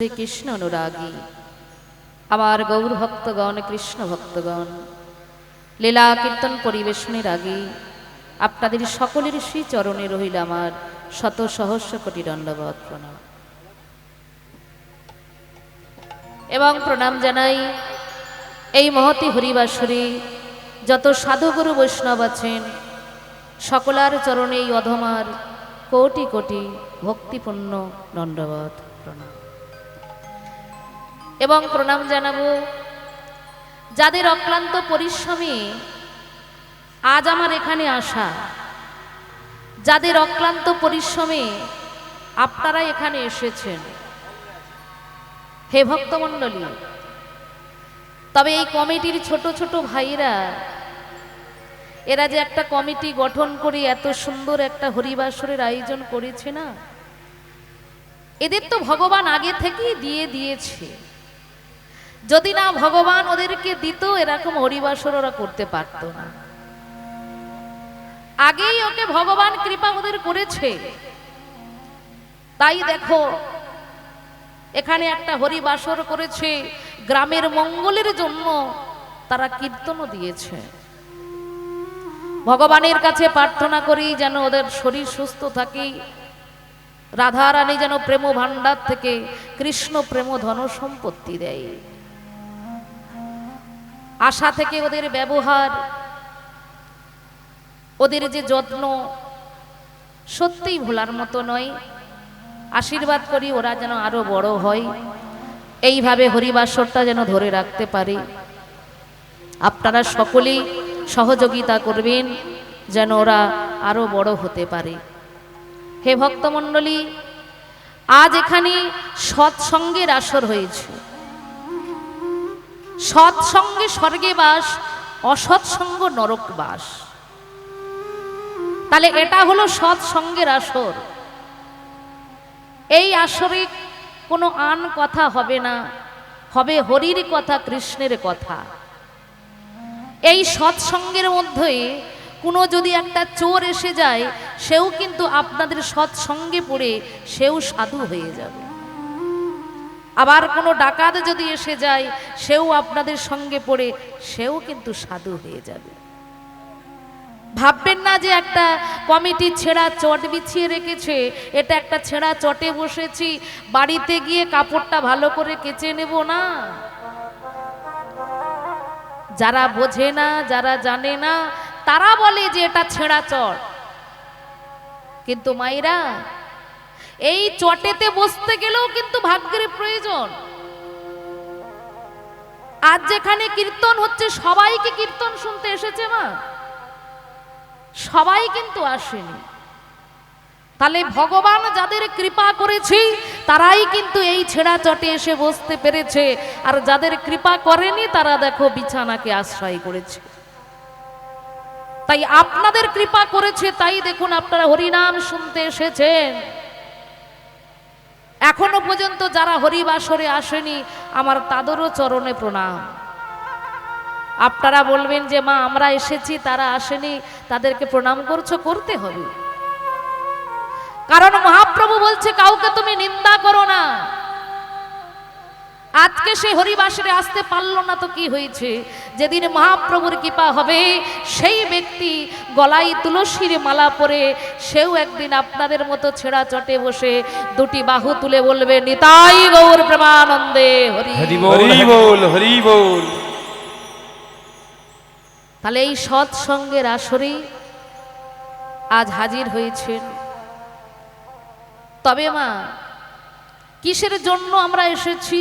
শ্রীকৃষ্ণ অনুরাগী। আমার গৌর ভক্তগণ, কৃষ্ণ ভক্তগণ, লীলা কীর্তন পরিবেশনের আগে আপনাদের সকলের শ্রী চরণে রহিল আমার শত সহস্র কোটি দণ্ডবত প্রণাম। এবং প্রণাম জানাই এই মহতি হরিবাসরে, যত সাধুগুরু বৈষ্ণব আছেন, সকলার চরণে অধমার কোটি কোটি ভক্তিপূর্ণ দণ্ডবত প্রণাম। এবং প্রণাম জানাব। যাদের অক্লান্ত পরিশ্রমে আজ আমার এখানে আসা, যাদের অক্লান্ত পরিশ্রমে আপনারা এখানে এসেছেন, হে ভক্তমণ্ডলী, তবে এই কমিটির ছোট ছোট ভাইরা, এরা যে একটা কমিটি গঠন করে এত সুন্দর একটা হরিবাসরের আয়োজন করেছে না? এদের তো ভগবান আগে থেকেই দিয়ে দিয়েছে। যদি না ভগবান ওদেরকে দিত, এরকম হরিবাসর ওরা করতে পারত না। আগেই ওকে ভগবান কৃপা ওদের করেছে। তাই দেখো, এখানে একটা হরিবাসর করেছে। গ্রামের মঙ্গলের জন্য তারা কীর্তনও দিয়েছে। ভগবানের কাছে প্রার্থনা করি যেন ওদের শরীর সুস্থ থাকে। রাধারানী যেন প্রেম ভাণ্ডার থেকে কৃষ্ণ প্রেম ধন সম্পত্তি দেয়। আশা থেকে ওদের ব্যবহার, ওদের যে যত্ন, সত্যিই ভোলার মতো নয়। আশীর্বাদ করি ওরা যেন আরও বড় হয়। এইভাবে হরিবাসরটা যেন ধরে রাখতে পারে। আপনারা সকলেই সহযোগিতা করবেন যেন ওরা আরও বড় হতে পারে। হে ভক্তমণ্ডলী, আজ এখানে সৎসঙ্গের আসর হয়েছে। সৎসঙ্গে স্বর্গে বাস, অসৎসঙ্গ নরক বাস। তাহলে এটা হলো সৎসঙ্গের আসর। এই আসরে কোনো আন কথা হবে না, হবে হরির কথা, কৃষ্ণের কথা। এই সৎসঙ্গের মধ্যে কোনো যদি একটা চোর এসে যায়, সেও কিন্তু আপনাদের সৎসঙ্গে পড়ে, সেও সাধু হয়ে যাবে। আবার কোনো ডাকাত যদি এসে যায়, সেও আপনাদের সঙ্গে পড়ে, সেও কিন্তু সাধু হয়ে যাবে। ভাববেন না যে একটা কমিটি ছেঁড়া চট বিছিয়ে রেখেছে, এটা একটা ছেঁড়া চটে বসেছি, বাড়িতে গিয়ে কাপড়টা ভালো করে কেচে নেব না। যারা বোঝে না, যারা জানে না, তারা বলে যে এটা ছেঁড়া চট। কিন্তু মাইরা এই চটেতে বসতে গেলেও কিন্তু ভাগ্যের প্রয়োজন। আজ যেখানে কীর্তন হচ্ছে, সবাইকে কীর্তন শুনতে এসেছে মা। সবাই কিন্তু আসেনি। তাহলে ভগবান যাদের কৃপা করেছি, তারাই কিন্তু এই ছেঁড়া চটে এসে বসতে পেরেছে। আর যাদের কৃপা করেনি, তারা দেখো বিছানাকে আশ্রয় করেছে। তাই আপনাদের কৃপা করেছে, তাই দেখুন আপনারা হরিনাম শুনতে এসেছেন। এখনও পর্যন্ত যারা হরিবাসরে আসেনি, আমার তাদেরও চরণে প্রণাম। আপনারা বলবেন যে, মা, আমরা এসেছি, তারা আসেনি, তাদেরকে প্রণাম করছ, করতে হবে। কারণ মহাপ্রভু বলছে, কাউকে তুমি নিন্দা করো না। আজকে সে হরিবাসরে আসতে পারল না তো কি হয়েছে? যেদিন মহাপ্রভুর কৃপা হবে সেই ব্যক্তি গলায় তুলসীর মালা পরে সেও একদিন আপনাদের মতো ছেঁড়া চটে বসে দুটি বাহু তুলে বলবে নিতাই গৌর প্রেমানন্দে হরি। হরি বল হরি বল তাহলে এই সৎসঙ্গের আসরে আজ হাজির হয়েছেন। তবে মা কিসের জন্য আমরা এসেছি?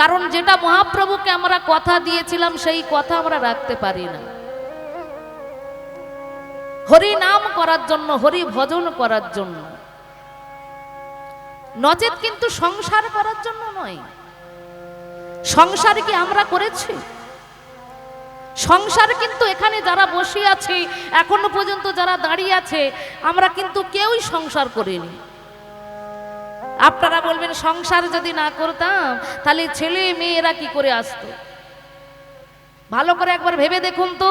কারণ যেটা মহাপ্রভুকে আমরা কথা দিয়েছিলাম, সেই কথা আমরা রাখতে পারি না। হরি নাম করার জন্য, হরি ভজন করার জন্য। নচেত কিন্তু সংসার করার জন্য নয়। সংসার কি আমরা করেছি? সংসার কিন্তু এখানে যারা বসে আছে, এখনও পর্যন্ত যারা দাঁড়িয়ে আছে, আমরা কিন্তু কেউই সংসার করিনি। আপনারা বলবেন, সংসার যদি না করতাম, তাহলে ছেলে মেয়েরা কি করে আসতো? ভালো করে একবার ভেবে দেখুন তো,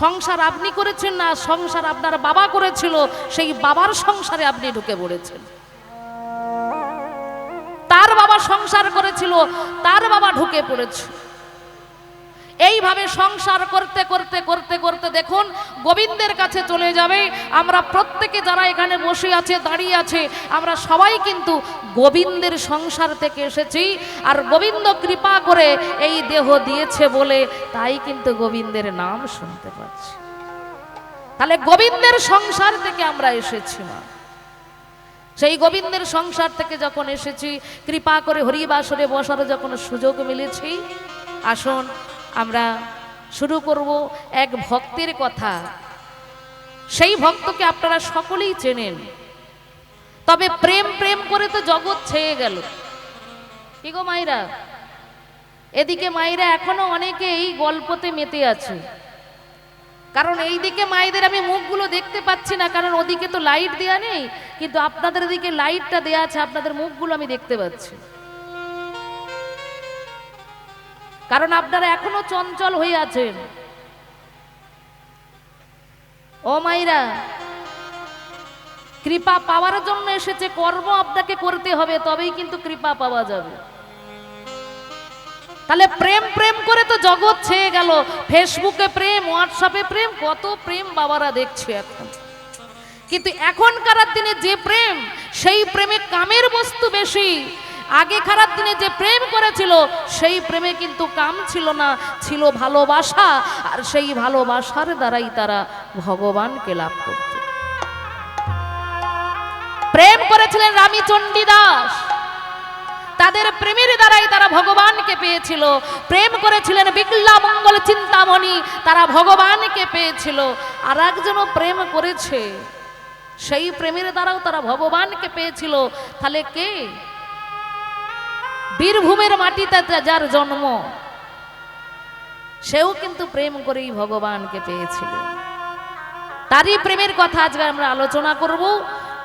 সংসার আপনি করেছেন না সংসার আপনার বাবা করেছিল, সেই বাবার সংসারে আপনি ঢুকে পড়েছেন। তার বাবা সংসার করেছিল, তার বাবা ঢুকে পড়েছে। এইভাবে সংসার করতে করতে করতে করতে দেখুন গোবিন্দের কাছে চলে যাবে। আমরা প্রত্যেকে যারা এখানে বসে আছে, দাঁড়িয়ে আছে, আমরা সবাই কিন্তু গোবিন্দের সংসার থেকে এসেছি। আর গোবিন্দ কৃপা করে এই দেহ দিয়েছে বলে তাই কিন্তু গোবিন্দের নাম শুনতে পাচ্ছি। তাহলে গোবিন্দের সংসার থেকে আমরা এসেছি মা। সেই গোবিন্দের সংসার থেকে যখন এসেছি, কৃপা করে হরিবাসরে বসার যখন সুযোগ মিলেছি, আসুন আমরা শুরু করব এক ভক্তের কথা। সেই ভক্তকে আপনারা সকলেই চেনেন। তবে প্রেম প্রেম করে তো জগৎ ছেয়ে গেল। কি গো মাইরা? এদিকে মায়েরা এখনও অনেকে এই গল্পতে মেতে আছে। কারণ এই দিকে মায়েদের আমি মুখগুলো দেখতে পাচ্ছি না, কারণ ওদিকে তো লাইট দেয়া নেই, কিন্তু আপনাদের দিকে লাইটটা দেয়া আছে, আপনাদের মুখগুলো আমি দেখতে পাচ্ছি। কারণ আপনারা এখনও চঞ্চল হয়ে আছেন। ও মাইরা, কৃপা পাওয়ার জন্য এসেছে, কর্ম আপনাকে করতে হবে, তবেই কিন্তু কৃপা পাওয়া যাবে। তাহলে প্রেম প্রেম করে তো জগৎ ছেয়ে গেল। ফেসবুকে প্রেম, হোয়াটসঅ্যাপে প্রেম, কত প্রেম বাবারা দেখছে এখন। কিন্তু এখনকার দিনে যে প্রেম, সেই প্রেমে কামের বস্তু বেশি। আগে খারাপ দিনে যে প্রেম করেছিল, সেই প্রেমে কিন্তু কাম ছিল না, ছিল ভালোবাসা, আর সেই ভালোবাসার দ্বারাই তারা ভগবানকে লাভ করত। প্রেম করেছিলেন রামীচণ্ডী দাস তাদের প্রেমের দ্বারাই তারা ভগবানকে পেয়েছিল। প্রেম করেছিলেন বিকলা মঙ্গল চিন্তামণি, তারা ভগবানকে পেয়েছিল। আর একজনও প্রেম করেছে, সেই প্রেমের দ্বারাও তারা ভগবানকে পেয়েছিল। তাহলে কে? বীরভূমের মাটিতে যার জন্ম, সেও কিন্তু প্রেম করেই ভগবানকে পেয়েছিল। তারই প্রেমের কথা আজকে আমরা আলোচনা করব।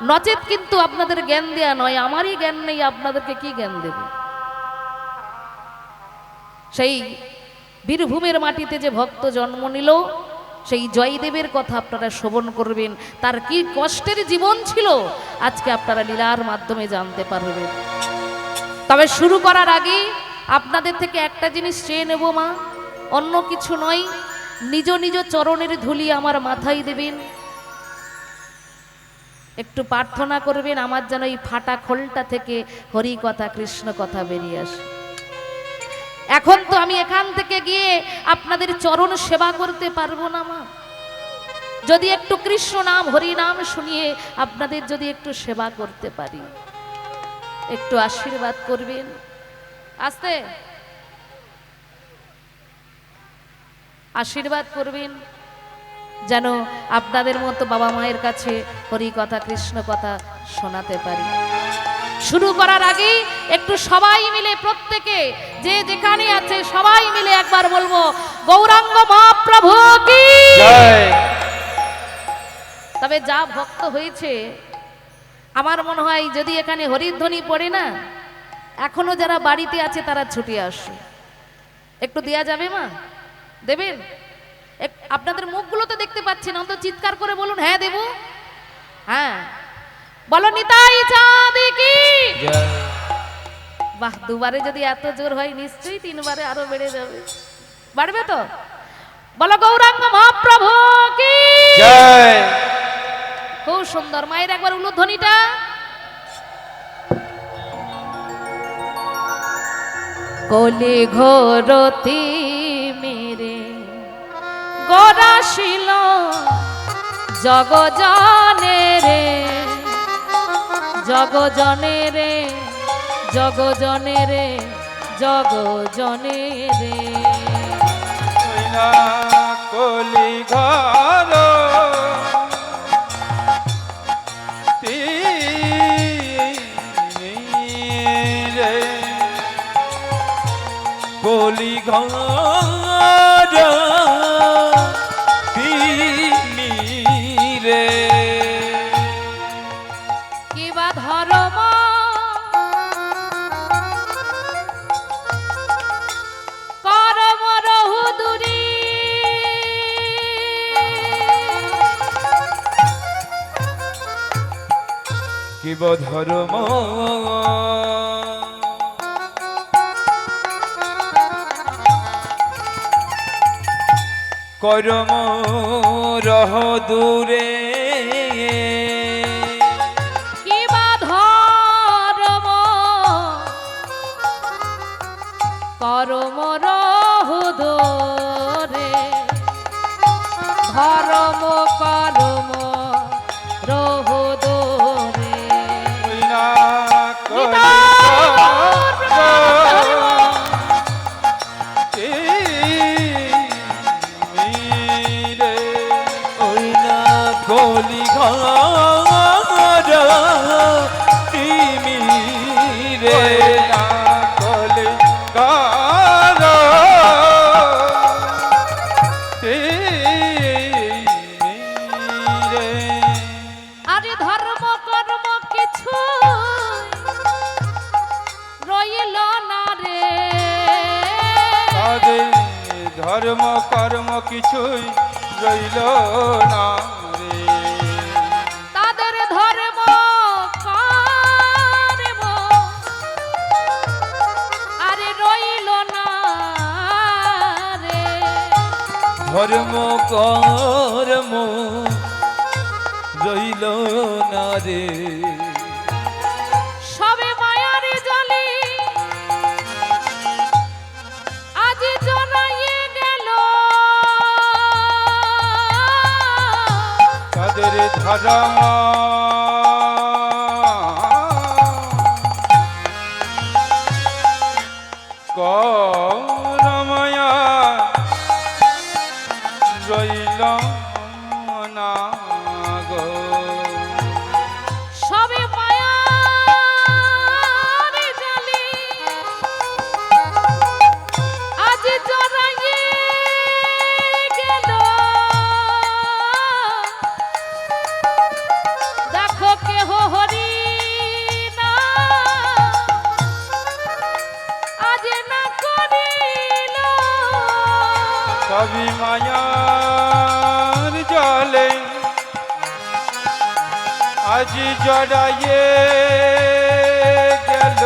নচেত কিন্তু আপনাদের জ্ঞান দেয়া নয়, আমারই জ্ঞান নেই, আপনাদেরকে কি জ্ঞান দেব? সেই বীরভূমের মাটিতে যে ভক্ত জন্ম নিল, সেই জয়দেবের কথা আপনারা শ্রবণ করবেন। তার কি কষ্টের জীবন ছিল, আজকে আপনারা লীলার মাধ্যমে জানতে পারবেন। তবে শুরু করার আগে আপনাদের থেকে একটা জিনিস চেয়ে নেব মা। অন্য কিছু নয়, নিজ নিজ চরণের ধুলি আমার মাথায় দেবেন। একটু প্রার্থনা করবেন, আমার যেন এই ফাটা খোলটা থেকে হরি কথা কৃষ্ণ কথা বেরিয়ে আসে। এখন তো আমি এখান থেকে গিয়ে আপনাদের চরণ সেবা করতে পারব না মা। যদি একটু কৃষ্ণ নাম, হরি নাম শুনিয়ে আপনাদের যদি একটু সেবা করতে পারি। একটু আশীর্বাদ করবেন। আস্তে। আশীর্বাদ করবেন। যেন আপনাদের মতো বাবা মায়ের কাছে হরি কথা কৃষ্ণ কথা শোনাতে পারি। শুরু করার আগে একটু সবাই মিলে প্রত্যেকে যে যেখানে আছে সবাই মিলে একবার বলব গৌরাঙ্গ মহাপ্রভু কি? তবে যা ভক্ত হয়েছে আমার মনে হয় যদি এখানে হরিধ্বনি পড়ে না এখনও যারা বাড়িতে আছে তারা ছুটে আসে। একটু দেয়া যাবে মা? দেবেন? আপনাদের মুখগুলো তো দেখতে পাচ্ছি না অন্তত চিৎকার করে বলুন হ্যাঁ দেব? হ্যাঁ। বলো নিতাই চাঁদি কি? বাহ দুবারে যদি এত জোর হয় নিশ্চয়ই তিনবারে আরও বেড়ে যাবে। বাড়বে তো? বলো গৌরাঙ্গ মহাপ্রভু কি? জয়। খুব সুন্দর মায়ের একবার উলুধ্বনিটা। কলি ঘোরতি মেরে গরাশিল জগজনে রে জগজনে রে জগজনে রে জগজনে রে। কলি ঘর কলি ঘর রে। কিবা ধর্ম? করম রহু দূরি। কিব ধর্ম? করম রহ দূরে। তাদের ধর্ম কর্ম কিছুই রইল না রে। তাদের ধর্ম কর্ম আরে রইল না রে। ধর্ম কর্ম রইল না রে। তাদের আজ জড়াইয়ে গেল।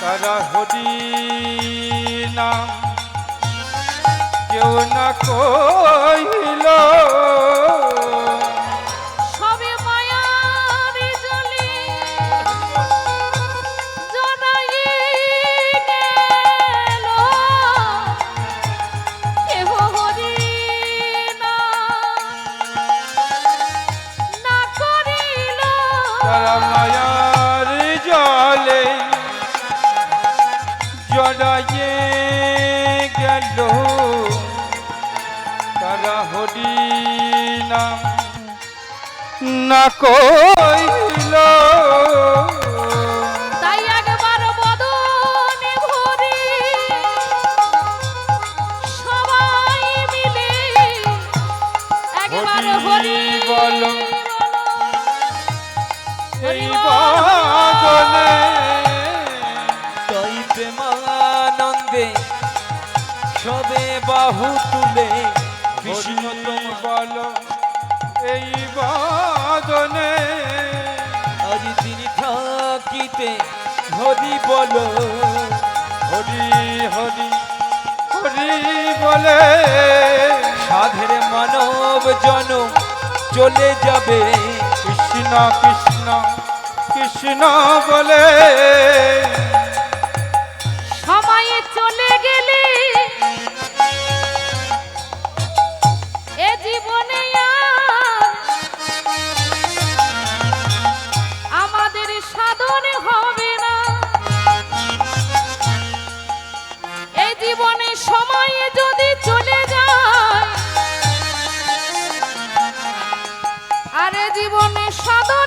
তারা হরি না কেউ না কইল জড়াইয়ে গেল তারা হরি না কইল হরি বল। আজ তিনি থাকিতে হরি বল, হরি হরি হরি বলে। সাধের মানব জন চলে যাবে, কৃষ্ণ কৃষ্ণ কৃষ্ণ বলে। সময়ে যদি চলে যায় আরে জীবনে সাধন